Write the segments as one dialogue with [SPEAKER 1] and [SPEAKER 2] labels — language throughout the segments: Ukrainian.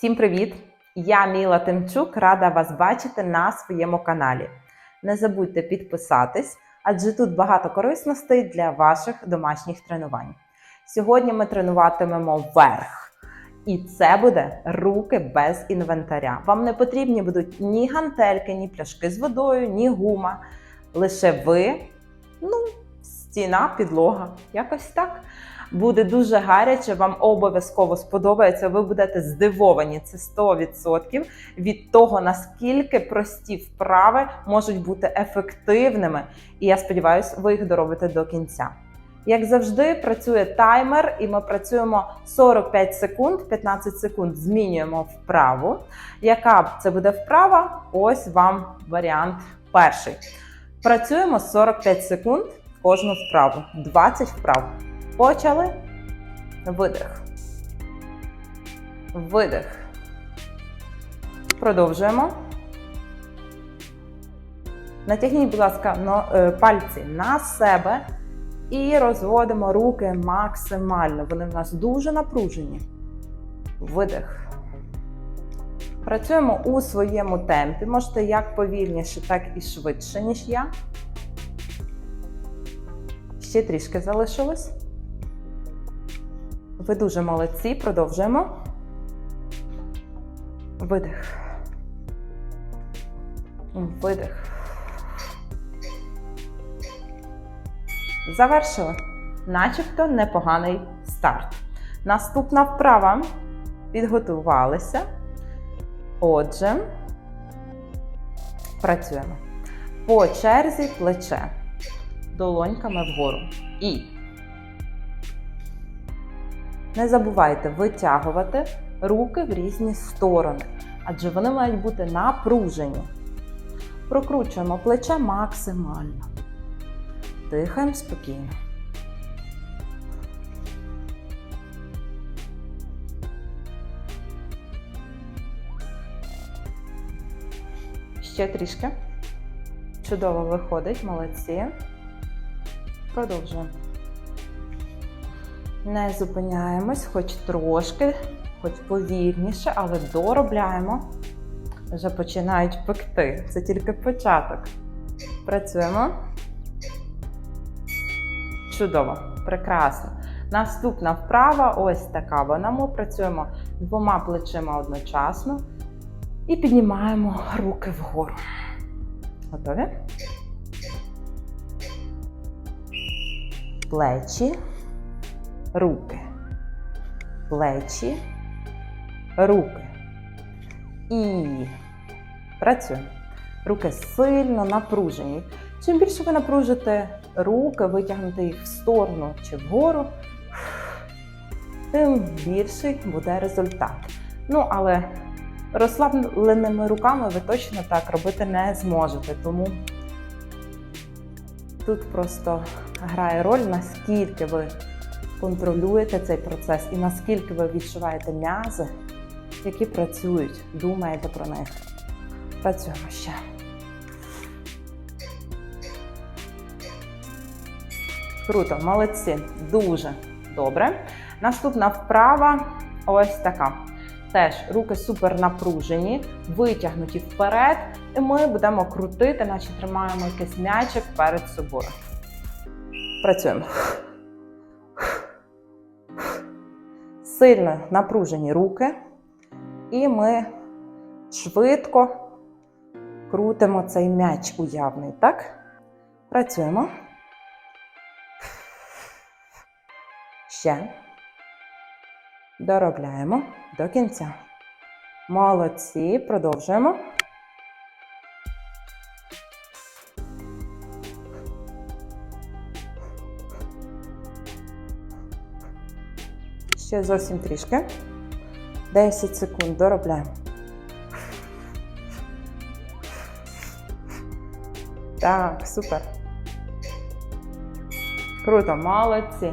[SPEAKER 1] Всім привіт! Я Міла Тимчук, рада вас бачити на своєму каналі. Не забудьте підписатись, адже тут багато корисностей для ваших домашніх тренувань. Сьогодні ми тренуватимемо верх. І це буде руки без інвентаря. Вам не потрібні будуть ні гантельки, ні пляшки з водою, ні гума. Лише ви, ну, стіна, підлога. Якось так. Буде дуже гаряче, вам обов'язково сподобається. Ви будете здивовані. Це 100% від того, наскільки прості вправи можуть бути ефективними. І я сподіваюся, ви їх доробите до кінця. Як завжди, працює таймер, і ми працюємо 45 секунд, 15 секунд змінюємо вправу. Яка це буде вправа? Ось вам варіант перший. Працюємо 45 секунд кожну вправу, 20 вправ. Почали. Видих. Видих. Продовжуємо. Натягніть, будь ласка, е, пальці на себе і розводимо руки максимально. Вони в нас дуже напружені. Видих. Працюємо у своєму темпі. Можете як повільніше, так і швидше, ніж я. Ще трішки залишилось. Ви дуже молодці. Продовжуємо. Видих. Видих. Завершили. Начебто непоганий старт. Наступна вправа. Підготувалися. Отже, працюємо. По черзі плече. Долоньками вгору. І не забувайте витягувати руки в різні сторони, адже вони мають бути напружені. Прокручуємо плече максимально. Дихаємо спокійно. Ще трішки. Чудово виходить, молодці. Продовжуємо. Не зупиняємось, хоч трошки, хоч повільніше, але доробляємо. Вже починають пекти. Це тільки початок. Працюємо. Чудово, прекрасно. Наступна вправа ось така. Вона ми працюємо двома плечима одночасно і піднімаємо руки вгору. Готові? Плечі, руки, плечі, руки. І працюємо. Руки сильно напружені. Чим більше ви напружите руки, витягнете їх в сторону чи вгору, тим більший буде результат. Ну, але розслабленими руками ви точно так робити не зможете. Тому тут просто грає роль, наскільки ви контролюєте цей процес і наскільки ви відчуваєте м'язи, які працюють, думаєте про них. Працюємо ще. Круто, молодці, дуже добре. Наступна вправа ось така. Теж руки супер напружені, витягнуті вперед, і ми будемо крутити, наче тримаємо якийсь м'ячик перед собою. Працюємо. Сильно напружені руки, і ми швидко крутимо цей м'яч уявний. Так? Працюємо. Ще. Доробляємо до кінця. Молодці, продовжуємо. Ще зовсім трішки. 10 секунд доробляємо. Так, супер. Круто, молодці.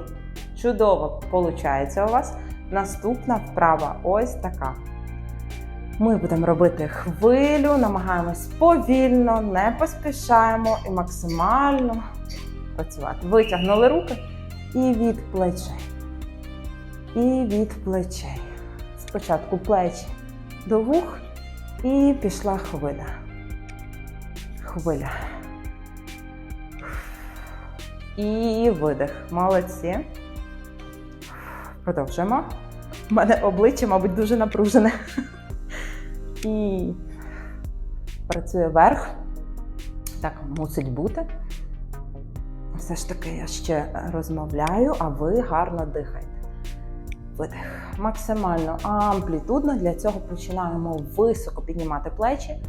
[SPEAKER 1] Чудово виходить у вас. Наступна вправа ось така. Ми будемо робити хвилю, намагаємось повільно, не поспішаємо і максимально працювати. Витягнули руки і від плечей. І від плечей. Спочатку плечі до вух і пішла хвиля. Хвиля. І видих. Молодці. Продовжуємо. У мене обличчя, мабуть, дуже напружене. І працює вверх. Так мусить бути. Все ж таки я ще розмовляю, а ви гарно дихаєте. Видих. Максимально амплітудно. Для цього починаємо високо піднімати плечі.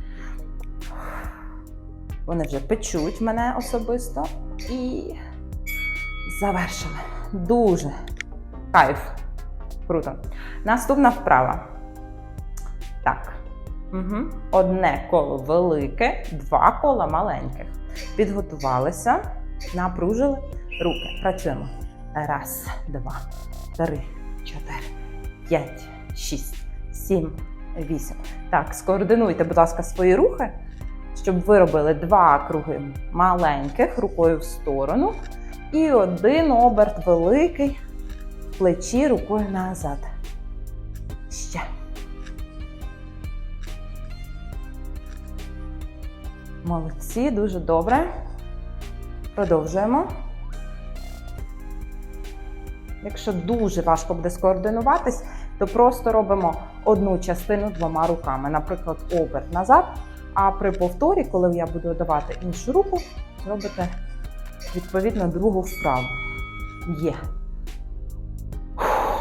[SPEAKER 1] Вони вже печуть мене особисто. І завершили. Дуже кайф. Круто. Наступна вправа. Так. Угу. Одне коло велике, два кола маленьких. Підготувалися, напружили руки. Працюємо. Раз, два, три, чотири, п'ять, шість, сім, вісім. Так, скоординуйте, будь ласка, свої рухи, щоб ви робили два круги маленьких рукою в сторону. І один оберт великий, плечі рукою назад. Ще. Молодці, дуже добре. Продовжуємо. Якщо дуже важко буде скоординуватись, то просто робимо одну частину двома руками. Наприклад, оберт назад. А при повторі, коли я буду давати іншу руку, зробите відповідно другу вправу. Є.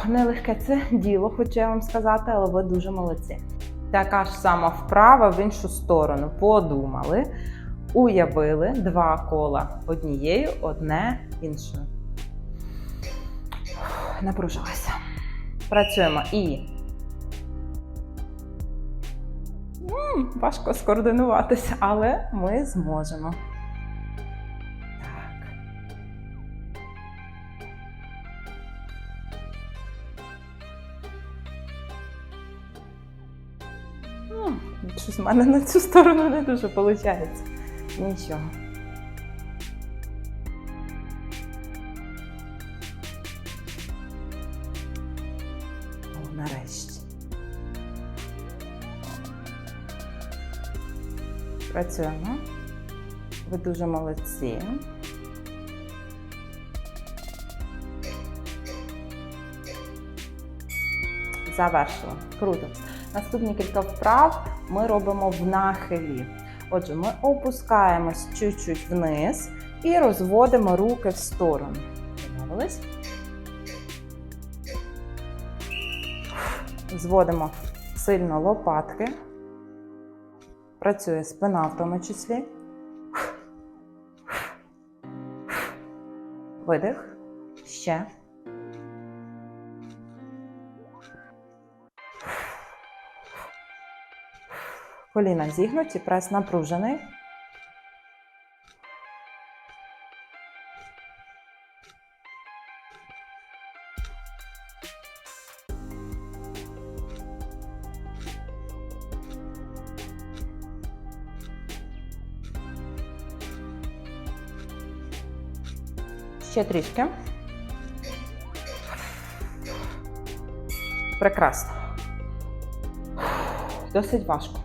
[SPEAKER 1] Нелегке це діло, хочу я вам сказати, але ви дуже молодці. Така ж сама вправа в іншу сторону. Подумали, уявили два кола однією, одне іншою. Напружилася. Працюємо і. М, важко скоординуватися, але ми зможемо. Так. М, Щось в мене на цю сторону не дуже виходить. Нічого. Працюємо. Ви дуже молодці. Завершили. Круто. Наступні кілька вправ ми робимо в нахилі. Отже, ми опускаємось чуть-чуть вниз і розводимо руки в сторону. Домовились? Зводимо сильно лопатки. Працює спина в тому числі. Видих. Ще. Коліна зігнуті, прес напружений. Ще трішки. Прекрасно. Досить важко.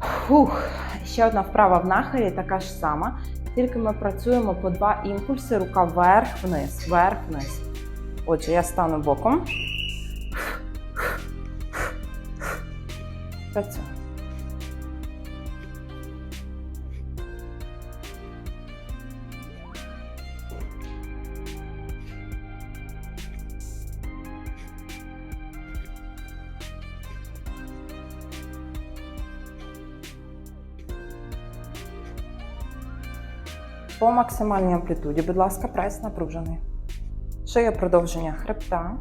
[SPEAKER 1] Фух. Ще одна вправа в нахилі, така ж сама. Тільки ми працюємо по два імпульси, рука вверх-вниз, вверх-вниз. Отже, я стану боком. Працюю. По максимальній амплітуді, будь ласка, прес напружений. Шия продовження хребта.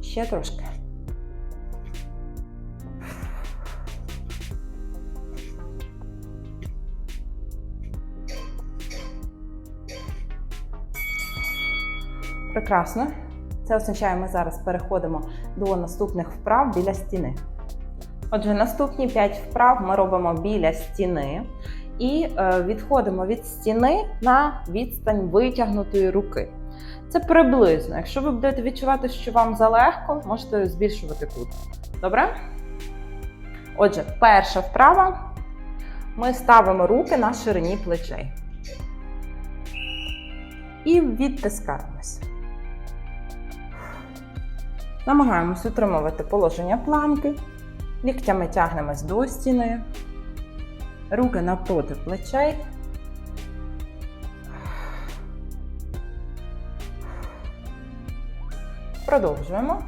[SPEAKER 1] Ще трошки. Прекрасно. Це означає, ми зараз переходимо до наступних вправ біля стіни. Отже, наступні 5 вправ ми робимо біля стіни і е, відходимо від стіни на відстань витягнутої руки. Це приблизно. Якщо ви будете відчувати, що вам залегко, можете збільшувати кут. Добре? Отже, перша вправа. Ми ставимо руки на ширині плечей. І відтискаємось. Намагаємось утримувати положення планки. Ліктями тягнемось до стіни. Руки навпроти плечей. Продовжуємо.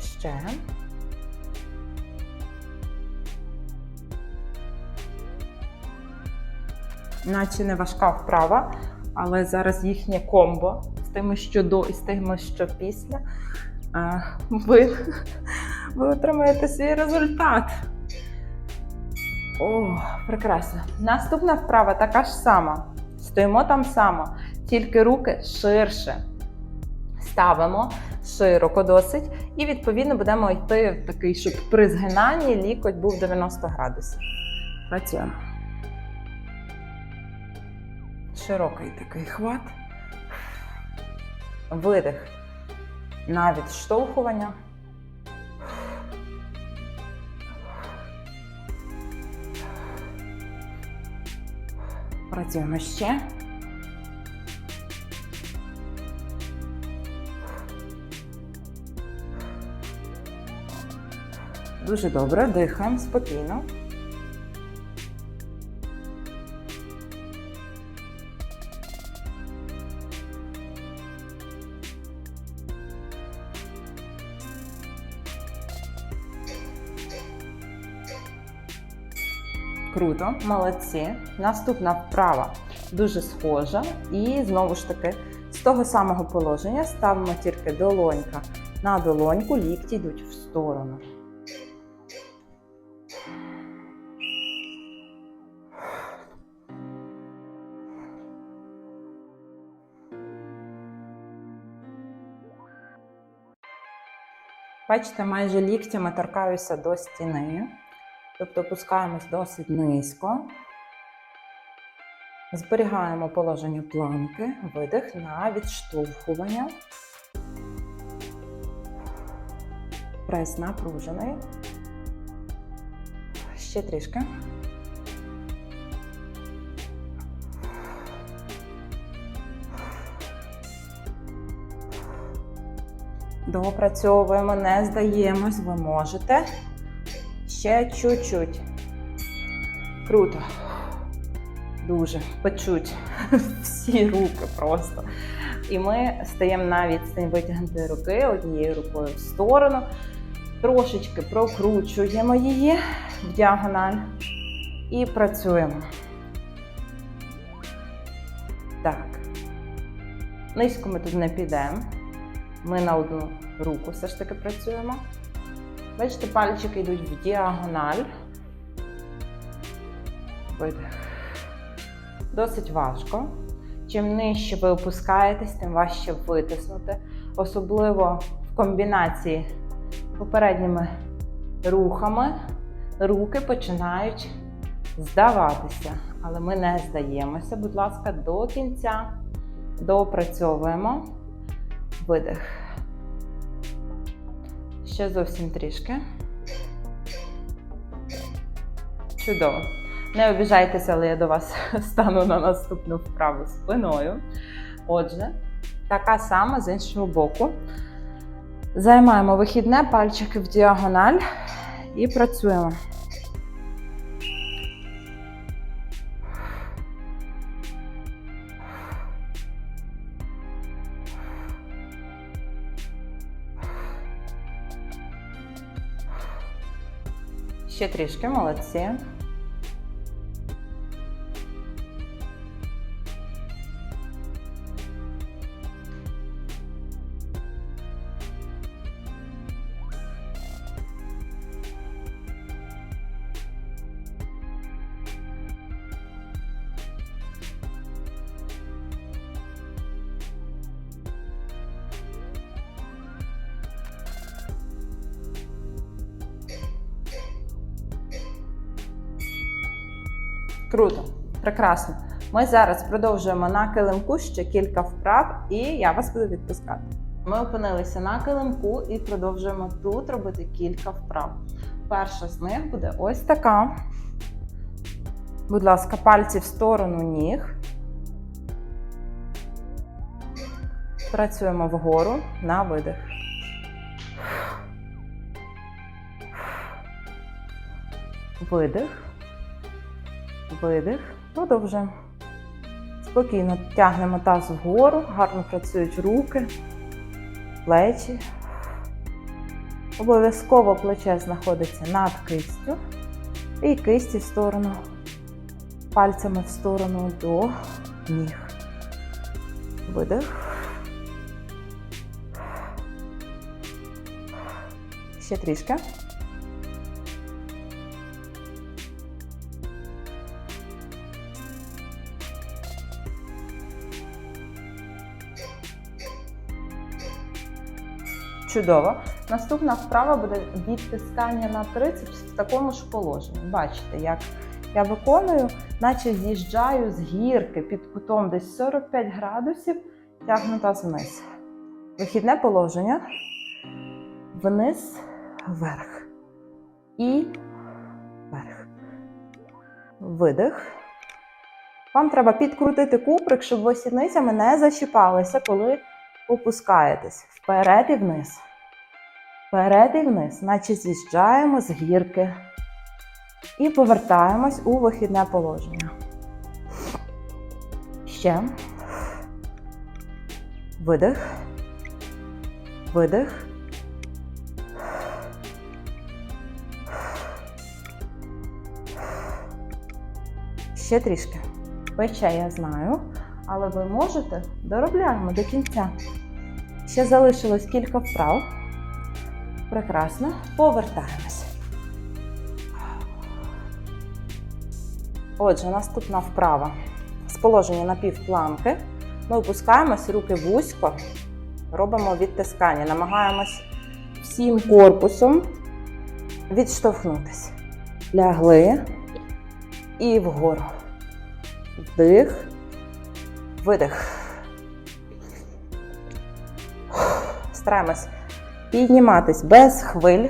[SPEAKER 1] Ще. Наче не важка вправа, але зараз їхнє комбо тими, що до і з тими, що після. Ви, ви отримаєте свій результат. О, прекрасно. Наступна вправа така ж сама. Стоїмо там само, тільки руки ширше. Ставимо широко досить, і відповідно будемо йти в такий, щоб при згинанні лікоть був 90 градусів. Працюємо. Широкий такий хват. Видих на відштовхування. Працюємо ще. Дуже добре, дихаємо спокійно. Круто, молодці. Наступна вправа дуже схожа. І знову ж таки, з того самого положення ставимо тільки долонька на долоньку, лікті йдуть в сторону. Бачите, майже ліктями торкаюся до стіни. Тобто опускаємось досить низько. Зберігаємо положення планки, видих на відштовхування. Прес напружений. Ще трішки. Допрацьовуємо, не здаємось, ви можете. Ще чуть-чуть. Круто. Дуже печуть всі руки просто. І ми стаємо на відстань витягнутої руки однією рукою в сторону. Трошечки прокручуємо її в діагональ і працюємо. Так. Низько ми тут не підемо. Ми на одну руку все ж таки працюємо. Бачите, пальчики йдуть в діагональ. Видих. Досить важко. Чим нижче ви опускаєтесь, тим важче витиснути. Особливо в комбінації з попередніми рухами руки починають здаватися. Але ми не здаємося, будь ласка, до кінця доопрацьовуємо. Видих. Ще зовсім трішки. Чудово. Не обіжайтеся, але я до вас стану на наступну вправу спиною. Отже, така сама з іншого боку. Займаємо вихідне пальчики в діагональ і працюємо. Ще трішки, молодці. Прекрасно. Ми зараз продовжуємо на килимку ще кілька вправ, і я вас буду відпускати. Ми опинилися на килимку і продовжуємо тут робити кілька вправ. Перша з них буде ось така. Будь ласка, пальці в сторону ніг. Працюємо вгору на видих. Видих. Видих. Продовжуємо. Спокійно тягнемо таз вгору, гарно працюють руки, плечі. Обов'язково плече знаходиться над кистю. І кисті в сторону, пальцями в сторону до ніг. Видих. Ще трішки. Чудово. Наступна вправа буде відтискання на трицепс в такому ж положенні. Бачите, як я виконую, наче з'їжджаю з гірки під кутом десь 45 градусів, тягну таз вниз. Вихідне положення. Вниз, вверх. І вверх. Видих. Вам треба підкрутити куприк, щоб ви сідницями не зачіпалися, коли опускаєтесь. Вперед і вниз. Вперед і вниз, наче з'їжджаємо з гірки. І повертаємось у вихідне положення. Ще. Видих. Видих. Ще трішки. Пече, я знаю, але ви можете доробляємо до кінця. Ще залишилось кілька вправ. Прекрасно. Повертаємось. Отже, наступна вправа. З положення напівпланки. Ми опускаємось, руки вузько, робимо відтискання. Намагаємось всім корпусом відштовхнутися. Лягли і вгору. Вдих, видих. Стараємось підніматись без хвиль,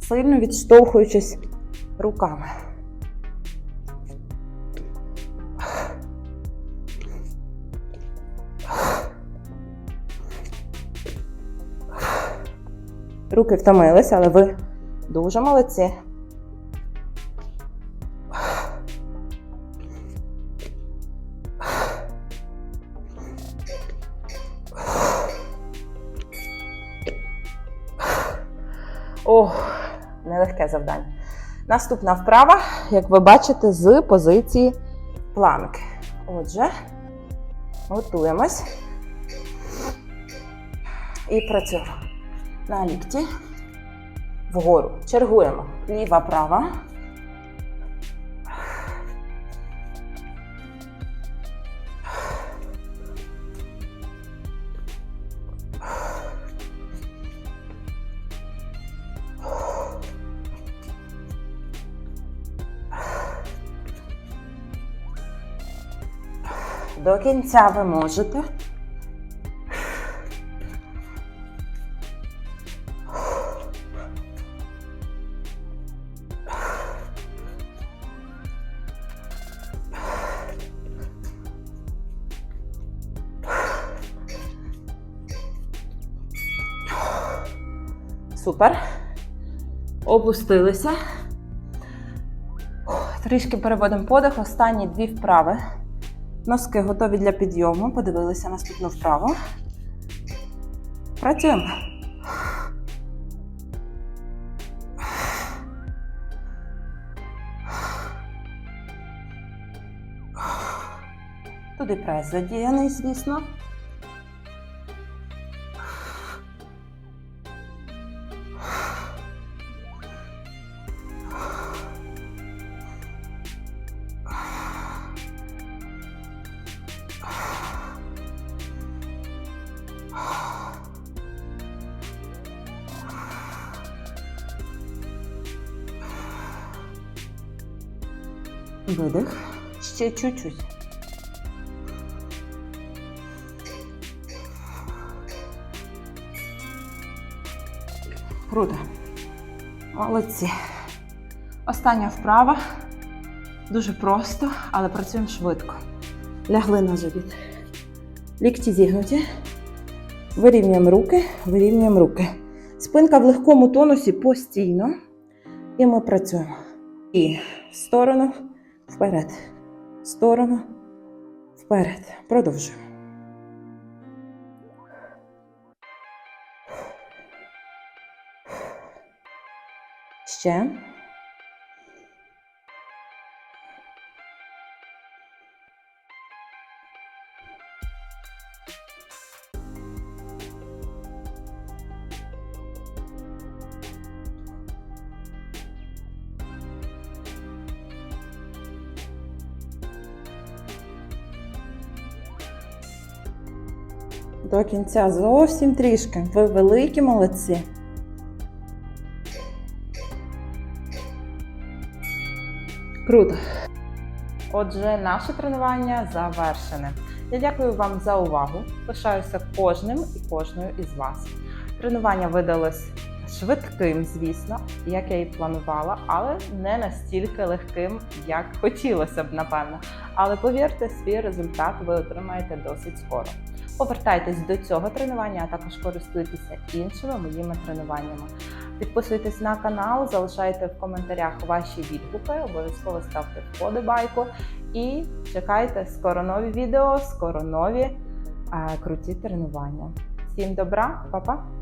[SPEAKER 1] сильно відштовхуючись руками. Руки втомились, але ви дуже молодці. Наступна вправа, як ви бачите, з позиції планки. Отже, готуємось і працюємо. На лікті. Вгору. Чергуємо. Ліва, права. До кінця ви можете. Супер. Опустилися. Трішки переводимо подих. Останні дві вправи. Носки готові для підйому. Подивилися наступну вправу. Працюємо. Туди прес задіяний, звісно. Видих. Ще чуть-чуть. Круто. Молодці. Остання вправа. Дуже просто, але працюємо швидко. Лягли на живіт. Лікті зігнуті. Вирівнюємо руки, вирівнюємо руки. Спинка в легкому тонусі постійно. І ми працюємо. І в сторону, вперед. В сторону, вперед. Продовжуємо. Ще. Кінця зовсім трішки. Ви великі молодці. Круто. Отже, наше тренування завершене. Я дякую вам за увагу. Пишаюся кожним і кожною із вас. Тренування видалось швидким, звісно, як я і планувала, але не настільки легким, як хотілося б, напевно. Але повірте, свій результат ви отримаєте досить скоро. Повертайтесь до цього тренування, а також користуйтеся іншими моїми тренуваннями. Підписуйтесь на канал, залишайте в коментарях ваші відгуки, обов'язково ставте вподобайку і чекайте скоро нові відео, скоро нові е, круті тренування. Всім добра, па-па!